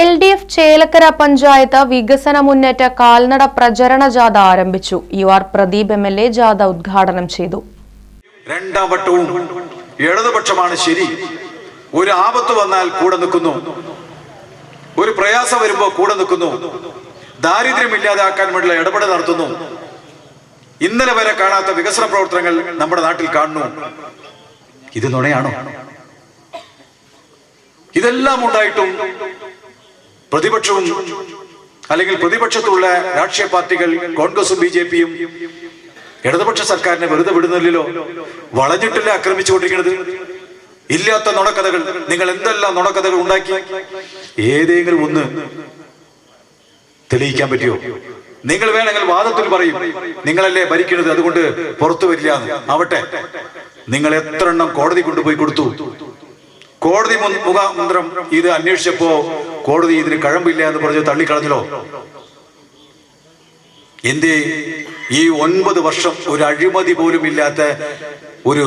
L D F Chelakkara panchayat വികസന മുന്നേറ്റ കാൽനട പ്രചരണ ജാഥ ആരംഭിച്ചു. U R Pradeep M L A ജാഥ ഉദ്ഘാടനം ചെയ്തു. രണ്ടാം വട്ടവും ഇടതുപക്ഷമാണ് ശരി. ഒരു ആപത്ത് വന്നാൽ കൂടെ നിൽക്കുന്നു. ഒരു പ്രയാസം വരുമ്പോൾ കൂടെ നിൽക്കുന്നു. ദാരിദ്ര്യം ഇല്ലാതാക്കാൻ വേണ്ടിയുള്ള ഇടപെടൽ നടത്തുന്നു. ഇന്നലെ വരെ കാണാത്ത വികസന പ്രവർത്തനങ്ങൾ നമ്മുടെ നാട്ടിൽ കാണുന്നു. ഇത് നുണയാണോ? ഇതെല്ലാം ഉണ്ടായിട്ടും പ്രതിപക്ഷവും അല്ലെങ്കിൽ പ്രതിപക്ഷത്തുള്ള രാഷ്ട്രീയ പാർട്ടികൾ കോൺഗ്രസും ബി ജെ പിയും ഇടതുപക്ഷ സർക്കാരിനെ വെറുതെ വിടുന്നില്ലല്ലോ? വളഞ്ഞിട്ടില്ല ആക്രമിച്ചുകൊണ്ടിരിക്കുന്നത്? ഇല്ലാത്ത നുണക്കഥകൾ. നിങ്ങൾ എന്തെല്ലാം നുണക്കഥകൾ ഉണ്ടാക്കി? ഏതെങ്കിലും ഒന്ന് തെളിയിക്കാൻ പറ്റിയോ നിങ്ങൾ വേണമെങ്കിൽ വാദത്തിൽ പറയും. നിങ്ങളല്ലേ ഭരിക്കുന്നത്? അതുകൊണ്ട് പുറത്തു വരില്ല ആവട്ടെ. നിങ്ങൾ എത്ര എണ്ണം കോടതി കൊണ്ടുപോയി കൊടുത്തു? കോടതി മുഖാന്തരം ഇത് അന്വേഷിച്ചപ്പോ കോടതി ഇതിന് കഴമ്പില്ല എന്ന് പറഞ്ഞ് തള്ളിക്കളഞ്ഞല്ലോ എന്തേ? ഈ ഒൻപത് വർഷം ഒരു അഴിമതി പോലും ഇല്ലാത്ത ഒരു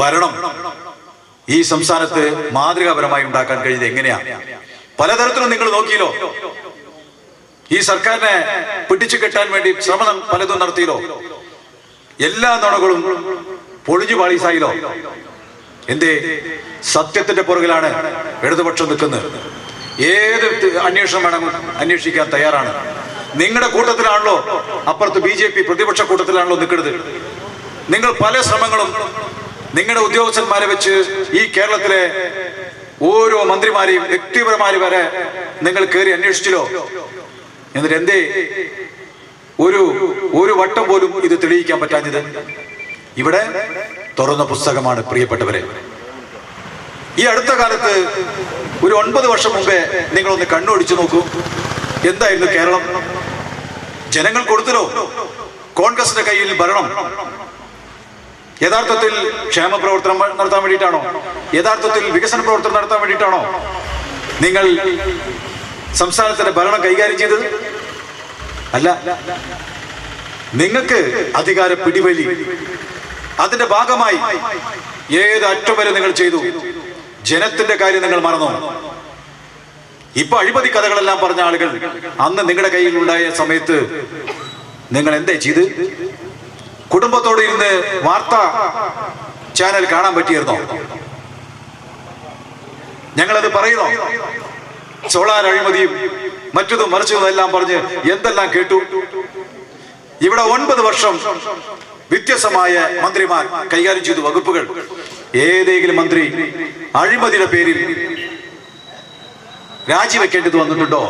ഭരണം ഈ സംസ്ഥാനത്ത് മാതൃകാപരമായി ഉണ്ടാക്കാൻ കഴിയുന്നത് എങ്ങനെയാ? പലതരത്തിലും നിങ്ങൾ നോക്കിയല്ലോ ഈ സർക്കാരിനെ പിടിച്ചു കെട്ടാൻ വേണ്ടി ശ്രമം പലതും നടത്തിയല്ലോ എല്ലാ നുണകളും പൊളിഞ്ഞു പാളീസായില്ലോ എന്തേ? സത്യത്തിന്റെ പുറകിലാണ് ഇടതുപക്ഷം നിൽക്കുന്നത്. ഏത് അന്വേഷണം വേണമെങ്കിലും അന്വേഷിക്കാൻ തയ്യാറാണ്. നിങ്ങളുടെ കൂട്ടത്തിലാണല്ലോ അപ്പുറത്ത് ബി ജെ പി പ്രതിപക്ഷ കൂട്ടത്തിലാണല്ലോ നിൽക്കുന്നത് നിങ്ങൾ പല ശ്രമങ്ങളും നിങ്ങളുടെ ഉദ്യോഗസ്ഥന്മാരെ വെച്ച് ഈ കേരളത്തിലെ ഓരോ മന്ത്രിമാരെയും വ്യക്തിപരമാര് വരെ നിങ്ങൾ കയറി അന്വേഷിച്ചല്ലോ? എന്നിട്ട് എന്തേ? ഒരു ഒരു വട്ടം പോലും ഇത് തെളിയിക്കാൻ പറ്റാഞ്ഞത്? ഇവിടെ തുറന്ന പുസ്തകമാണ് പ്രിയപ്പെട്ടവരെ. ഈ അടുത്ത കാലത്ത് ഒരു ഒൻപത് വർഷം മുമ്പേ നിങ്ങളൊന്ന് കണ്ണോടിച്ചു നോക്കൂ. എന്തായിരുന്നു കേരളം? ജനങ്ങൾ കൊടുത്തല്ലോ കോൺഗ്രസിന്റെ കയ്യിൽ ഭരണം? യഥാർത്ഥത്തിൽ ക്ഷേമ പ്രവർത്തനം നടത്താൻ വേണ്ടിയിട്ടാണോ? യഥാർത്ഥത്തിൽ വികസന പ്രവർത്തനം നടത്താൻ വേണ്ടിയിട്ടാണോ നിങ്ങൾ സംസ്ഥാനത്തിന്റെ ഭരണം കൈകാര്യം ചെയ്തത്? അല്ല. നിങ്ങൾക്ക് അധികാര പിടിവലി. അതിന്റെ ഭാഗമായി ഏത് അറ്റം വരെ നിങ്ങൾ ചെയ്തു? ജനത്തിന്റെ കാര്യം നിങ്ങൾ മറന്നു? ഇപ്പൊ അഴിമതി കഥകളെല്ലാം പറഞ്ഞ ആളുകൾ അന്ന് നിങ്ങളുടെ കയ്യിൽ ഉണ്ടായ സമയത്ത് നിങ്ങൾ എന്തേ ചെയ്ത്? കുടുംബത്തോട് ഇരുന്ന് വാർത്ത ചാനൽ കാണാൻ പറ്റിയിരുന്നോ? ഞങ്ങളത് പറയുന്നോ? സോളാർ അഴിമതിയും മറ്റതും മറിച്ചതും എല്ലാം പറഞ്ഞ് എന്തെല്ലാം കേട്ടു? ഇവിടെ ഒൻപത് വർഷം വ്യത്യസ്തമായ മന്ത്രിമാർ കൈകാര്യം ചെയ്തു വകുപ്പുകൾ. ഏതെങ്കിലും മന്ത്രി അഴിമതിയുടെ പേരിൽ രാജിവെക്കേണ്ടത് വന്നിട്ടുണ്ടോ?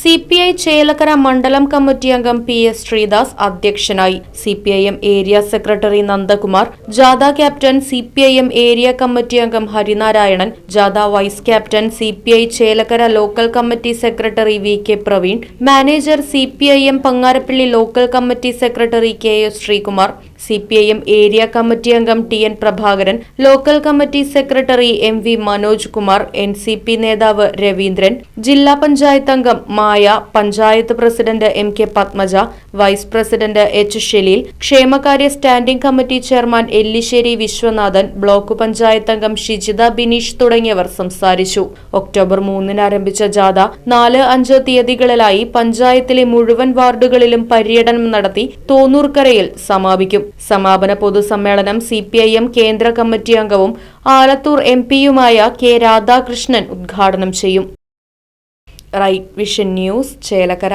സി പി ഐ ചേലക്കര മണ്ഡലം കമ്മിറ്റി അംഗം പി എസ് ശ്രീദാസ് അധ്യക്ഷനായി. C P I M area secretary Nandakumar ജാഥ captain C P I M area committee അംഗം ഹരിനാരായണൻ ജാഥ vice captain C P I Chelakkara local committee secretary V K Praveen manager C P I M Pangarappally local committee secretary K S Sreekumar C P I M area committee അംഗം T N Prabhakaran local committee secretary M V Manoj Kumar N C P നേതാവ് രവീന്ദ്രൻ ജില്ലാ പഞ്ചായത്ത് അംഗം Maya panchayat president M K Padmaja vice president H Shaleel ക്ഷേമകാര്യ standing committee chairman Ellissery Viswanathan block panchayat അംഗം ഷിജിത ബിനീഷ് തുടങ്ങിയവർ സംസാരിച്ചു. October മൂന്നിന് ആരംഭിച്ച ജാഥ നാല് അഞ്ച് തീയതികളിലായി പഞ്ചായത്തിലെ മുഴുവൻ വാർഡുകളിലും പര്യടനം നടത്തി തോന്നൂർക്കരയിൽ സമാപിക്കും. സമാപന പൊതുസമ്മേളനം സി പി ഐ എം കേന്ദ്ര കമ്മിറ്റി അംഗവും ആലത്തൂർ എം പിയുമായ കെ രാധാകൃഷ്ണൻ ഉദ്ഘാടനം ചെയ്യും. Right vision news Chelakkara.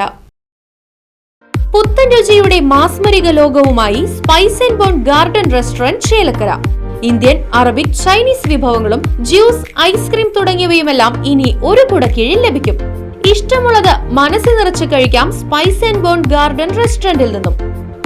പുത്തൻ രുചിയുടെ മാസ്മരിക ലോകവുമായി spice and bone garden restaurant Chelakkara. Indian Arabic Chinese വിഭവങ്ങളും ജ്യൂസ് ഐസ്ക്രീം തുടങ്ങിയവയുമെല്ലാം ഇനി ഒരു കുടക്കീഴിൽ ലഭിക്കും. ഇഷ്ടമുള്ളത് മനസ്സിൽ നിറച്ച് കഴിക്കാം സ്പൈസ് ആൻഡ് ബോൺ ഗാർഡൻ റെസ്റ്റോറന്റിൽ നിന്നും.